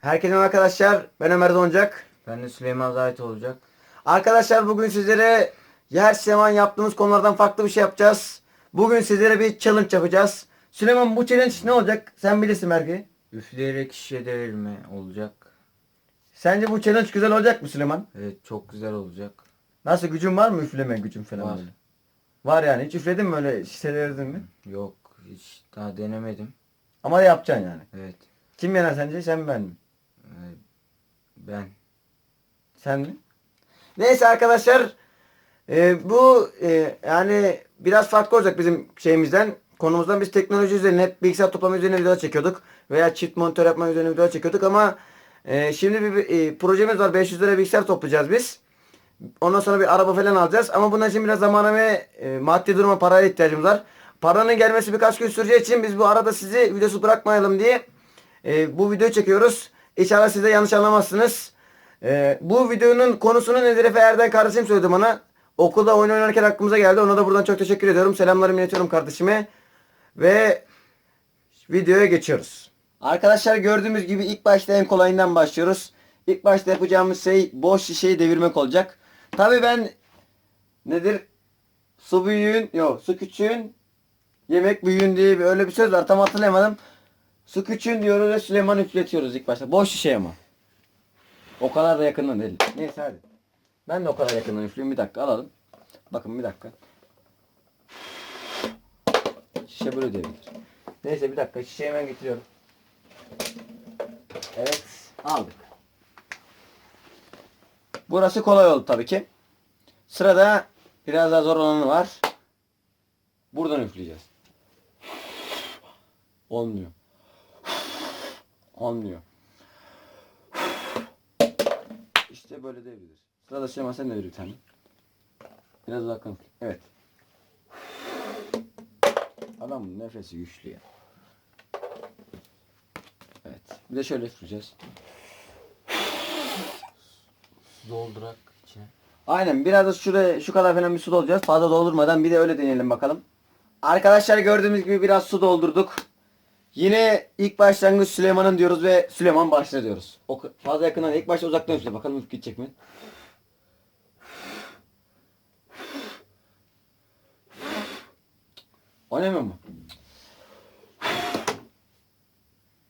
Herkese merhaba arkadaşlar. Ben Ömer Doncak. Ben de Süleyman Zahit olacak. Arkadaşlar bugün sizlere her zaman yaptığımız konulardan farklı bir şey yapacağız. Bugün sizlere bir challenge yapacağız. Süleyman bu challenge ne olacak? Sen bilirsin belki. Üfleyerek şişe devirme olacak. Sence bu challenge güzel olacak mı Süleyman? Evet çok güzel olacak. Nasıl gücün var mı üfleme gücün falan Var. böyle? Var yani. Hiç üfledin mi öyle şişelerdin mi? Yok hiç daha denemedim. Ama yapacaksın yani. Evet. Kim yener sence? Sen mi ben mi? Ben. Sen mi? Neyse arkadaşlar e, bu e, yani biraz farklı olacak bizim şeyimizden konumuzdan biz teknoloji üzerine hep bilgisayar toplama üzerine videolar çekiyorduk veya çift monitör yapma üzerine videolar çekiyorduk ama e, şimdi bir, bir, e, projemiz var 500 lira bilgisayar toplayacağız biz. Ondan sonra bir araba falan alacağız ama bunun için biraz zamana ve e, maddi duruma paraya ihtiyacımız var. Paranın gelmesi birkaç gün süreceği için biz bu arada sizi videosu bırakmayalım diye e, bu videoyu çekiyoruz. İnşallah siz de yanlış anlamazsınız. Ee, bu videonun konusunu Nedir Efe Erden kardeşim söyledi bana. Okulda oyun oynarken aklımıza geldi. Ona da buradan çok teşekkür ediyorum. Selamlarımı iletiyorum kardeşime. Ve videoya geçiyoruz. Arkadaşlar gördüğümüz gibi ilk başta en kolayından başlıyoruz. İlk başta yapacağımız şey boş şişeyi devirmek olacak. Tabi ben nedir? Su büyüğün, yok su küçüğün, yemek büyüğün diye bir, öyle bir söz var. Tam hatırlayamadım. Su küçüğün diyoruz ve Süleyman üfletiyoruz ilk başta. Boş şişe ama. O kadar da yakından değil. Neyse hadi. Ben de o kadar yakından üfleyeyim. Bir dakika alalım. Bakın bir dakika. Şişe böyle devrilir. Neyse bir dakika şişeyi hemen getiriyorum. Evet aldık. Burası kolay oldu tabii ki. Sırada biraz daha zor olanı var. Buradan üfleyeceğiz. Olmuyor. Olmuyor. İşte böyle devrilir. Sırada Süleyman sen de ver bir tane. Biraz uzaktan. üfle. Evet. Adamın nefesi güçlü ya. Evet. Bir de şöyle üfleyeceğiz. Doldurak içine. Aynen biraz da şuraya şu kadar falan bir su dolduracağız. Fazla doldurmadan bir de öyle deneyelim bakalım. Arkadaşlar gördüğümüz gibi biraz su doldurduk. Yine ilk başlangıç Süleyman'ın diyoruz ve Süleyman başla diyoruz. O fazla yakından ilk başta uzaktan üfle bakalım üf gidecek mi? Oynamıyor mu?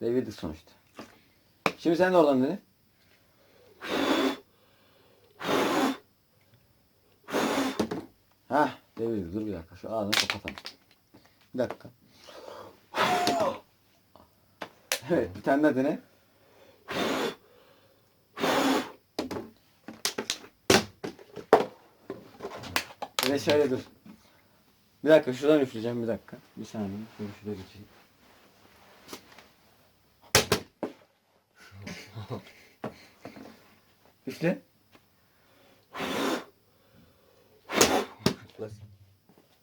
Devirdik sonuçta. Şimdi sen de oradan dene. Hah devirdik dur bir dakika şu ağzını kapatalım. Bir dakika. Evet bir tane daha dene. De şöyle dur. Bir dakika şuradan üfleyeceğim bir dakika. Bir saniye. Şöyle şuraya geçeyim. Üfle.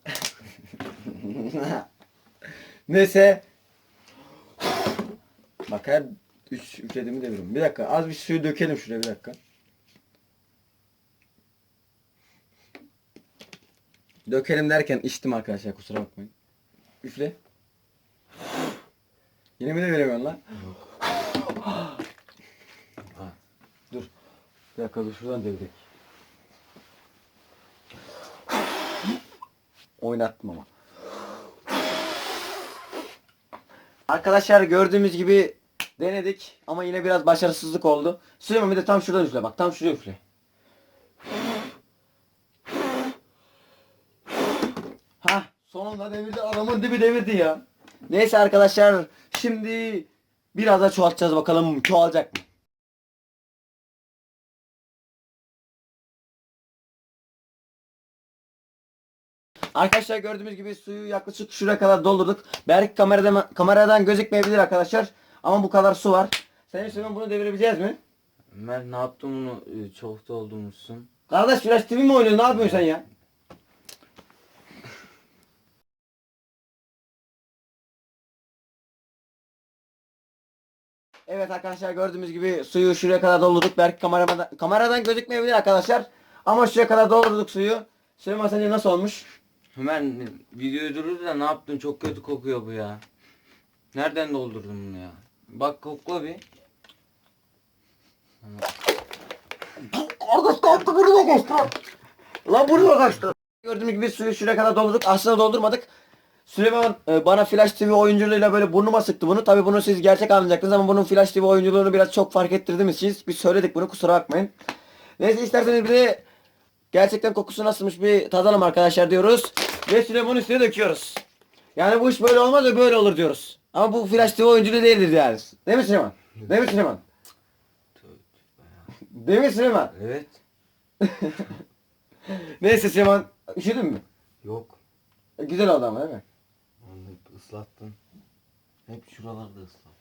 Neyse. Bak her üç üflediğimi deviriyorum. Bir dakika az bir suyu dökelim şuraya bir dakika. Dökelim derken içtim arkadaşlar kusura bakmayın. Üfle. Yine mi de veremiyorsun lan? dur. Bir dakika dur şuradan devirek. Oynattım ama. Arkadaşlar gördüğümüz gibi denedik ama yine biraz başarısızlık oldu. Süleyman bir de tam şuradan üfle bak tam şuraya üfle. Ha sonunda devirdi adamın dibi devirdi ya. Neyse arkadaşlar şimdi biraz da çoğaltacağız bakalım çoğalacak mı? Arkadaşlar gördüğümüz gibi suyu yaklaşık şuraya kadar doldurduk. Belki kameradan, kameradan gözükmeyebilir arkadaşlar. Ama bu kadar su var. Sen Süleyman bunu devirebileceğiz mi? Ömer ne yaptın bunu e, çok doldurmuşsun. Kardeş Flash TV mi oynuyorsun? Ne yapıyorsun sen ya? Evet arkadaşlar gördüğümüz gibi suyu şuraya kadar doldurduk. Belki kameradan, kameradan gözükmeyebilir arkadaşlar. Ama şuraya kadar doldurduk suyu. Süleyman sence nasıl olmuş? Ömer videoyu durdur da ne yaptın çok kötü kokuyor bu ya. Nereden doldurdun bunu ya? Bak kokla bir. Kardeş kalktı buraya geçti. Lan buraya kaçtı. Gördüğünüz gibi suyu şuraya kadar doldurduk. Aslında doldurmadık. Süleyman e, bana Flash TV oyunculuğuyla böyle burnuma sıktı bunu. Tabi bunu siz gerçek anlayacaktınız ama bunun Flash TV oyunculuğunu biraz çok fark ettirdiğimiz için biz söyledik bunu kusura bakmayın. Neyse isterseniz bir de gerçekten kokusu nasılmış bir tadalım arkadaşlar diyoruz. Ve Süleyman'ın üstüne döküyoruz. Yani bu iş böyle olmaz da böyle olur diyoruz. Ama bu Flash TV oyunculuğu değildir yani. Değil mi Süleyman? Değil mi Süleyman? Değil mi Süleyman? Evet. Neyse Süleyman üşüdün mü? Yok. E, Güzel oldu ama değil mi? Onu ıslattın. Hep şuralarda ıslat.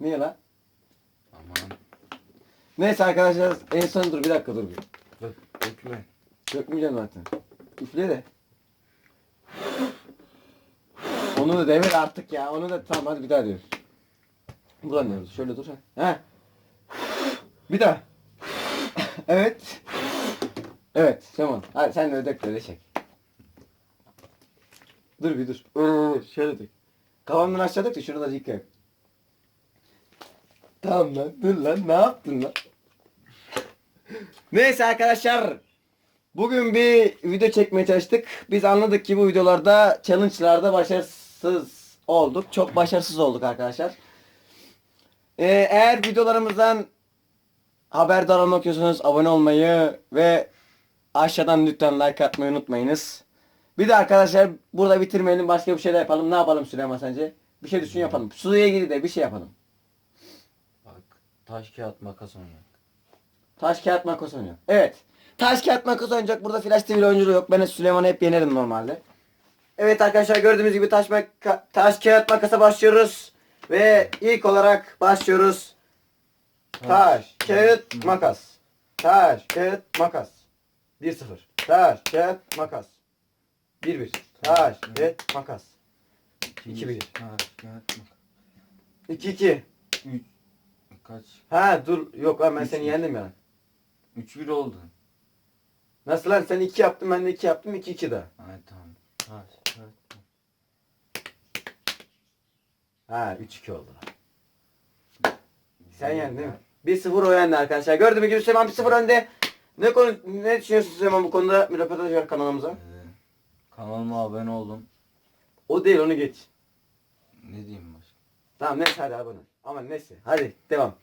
Niye lan? Aman. Neyse arkadaşlar en son dur bir dakika dur bir. Dök, dökme. Dökmeyeceğim zaten. Üfle de. Onu da demir artık ya. Onu da tamam hadi bir daha diyoruz. Buradan diyoruz. Şöyle dur. Ha. Bir daha. evet. Evet. Tamam. Hadi sen de de çek. Dur bir dur. Dur, Şöyle dök. Kafamdan aşağı dök de şunu da yıkayayım. Tamam lan. Dur lan. Ne yaptın lan? Neyse arkadaşlar. Bugün bir video çekmeye çalıştık. Biz anladık ki bu videolarda challenge'larda başarısız olduk. Çok başarısız olduk arkadaşlar. Ee, eğer videolarımızdan haberdar olmak istiyorsanız abone olmayı ve aşağıdan lütfen like atmayı unutmayınız. Bir de arkadaşlar burada bitirmeyelim başka bir şeyler yapalım. Ne yapalım Süleyman sence? Bir şey düşün yapalım. Suya ilgili de bir şey yapalım. Bak. Taş kağıt makas oynayak. Taş kağıt makas oynuyor. Evet. Taş kağıt makas oynayacak. Burada Flash TV oyunculuğu yok. Ben Süleyman'ı hep yenerim normalde. Evet arkadaşlar gördüğünüz gibi taş, taş kağıt makasa başlıyoruz. Ve ilk olarak başlıyoruz. Taş, kağıt, makas. Taş, kağıt, makas. 1-0. Taş, kağıt, makas. 1-1. Taş, kağıt, makas. İki bir. Taş kağıt makas. 2-2. Üç. Kaç? Ha dur. Yok lan ben Üç seni bir. yendim ya. 3-1 oldu. Nasıl lan sen 2 yaptın ben de 2 yaptım 2-2 daha. Ay tamam. Taş kağıt makas. Ha 3-2 oldu. Sen yendin değil mi? 1-0 o yendi arkadaşlar. Gördüğünüz gibi Süleyman 1-0 önde. Ne konu ne düşünüyorsun Süleyman bu konuda? Bir röportaj ver kanalımıza. Ee, kanalıma abone oldum. O değil onu geç. Ne diyeyim başka? Tamam neyse hadi abone. ol. Ama neyse hadi devam.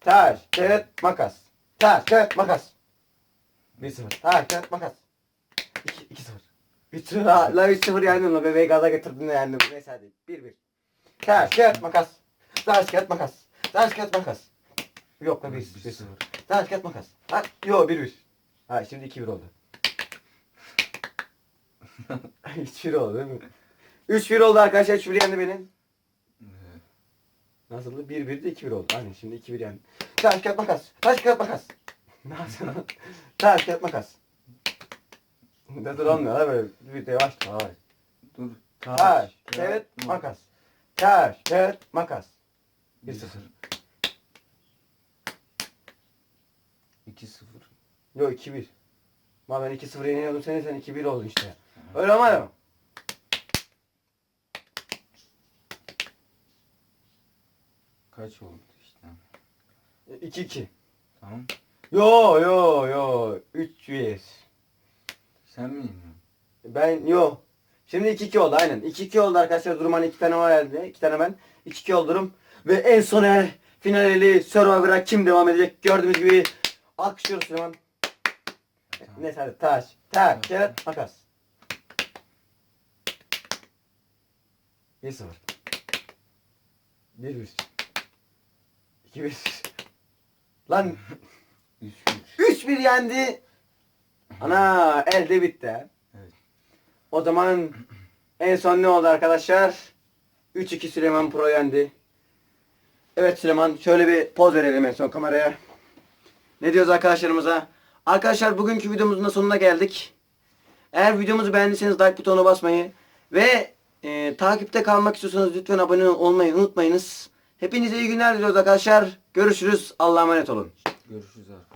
Taş, kağıt, makas. Taş, kağıt, makas. 1-0. Taş, kağıt, makas. 2-0. 3-0. Ha, La 3-0 yendim la bebeği gaza getirdin de yendim. Neyse hadi. 1-1. Taş, kağıt, makas. Taş, kağıt, makas. Taş, kağıt, makas. Yok la 1-0. Taş, kağıt, makas. Ha, yo 1-1. Ha şimdi 2-1 oldu. 3-1 oldu değil mi? 3-1 oldu arkadaşlar. 3-1 yendi benim. Nasıldı? 1-1 de 2-1 oldu. Aynen şimdi 2-1 yani. Taş kağıt makas. Taş kağıt makas. Lan? Taş kağıt makas. Ne dur olmuyor ha böyle bir de yavaş. Taş. Dur. Taş kağıt makas. Taş kağıt makas. 1-0. 2-0. Yok 2-1. Ma ben 2-0 yeniyordum seni sen 2-1 oldun işte. Öyle olmadı mı? Kaç oldu işte? 2-2. Tamam. Yo yo yo 3-1. Sen mi yeniyorsun? Ben yo. Şimdi 2-2 oldu aynen. 2-2 oldu arkadaşlar. Durum hani 2 tane var elde. 2 tane ben. 2-2 oldu durum. Ve en son el finali Survivor'a kim devam edecek? Gördüğümüz gibi alkışlıyoruz Süleyman. Tamam. Neyse hadi taş. Taş, kağıt, makas. 1-0. 1-1. 2-1. Lan 3-3. 3-1 yendi. Ana elde bitti. O zaman en son ne oldu arkadaşlar? 3-2 Süleyman Pro yendi. Evet Süleyman şöyle bir poz verelim en son kameraya. Ne diyoruz arkadaşlarımıza? Arkadaşlar bugünkü videomuzun da sonuna geldik. Eğer videomuzu beğendiyseniz like butonuna basmayı ve e, takipte kalmak istiyorsanız lütfen abone olmayı unutmayınız. Hepinize iyi günler diliyoruz arkadaşlar. Görüşürüz. Allah'a emanet olun. Görüşürüz arkadaşlar.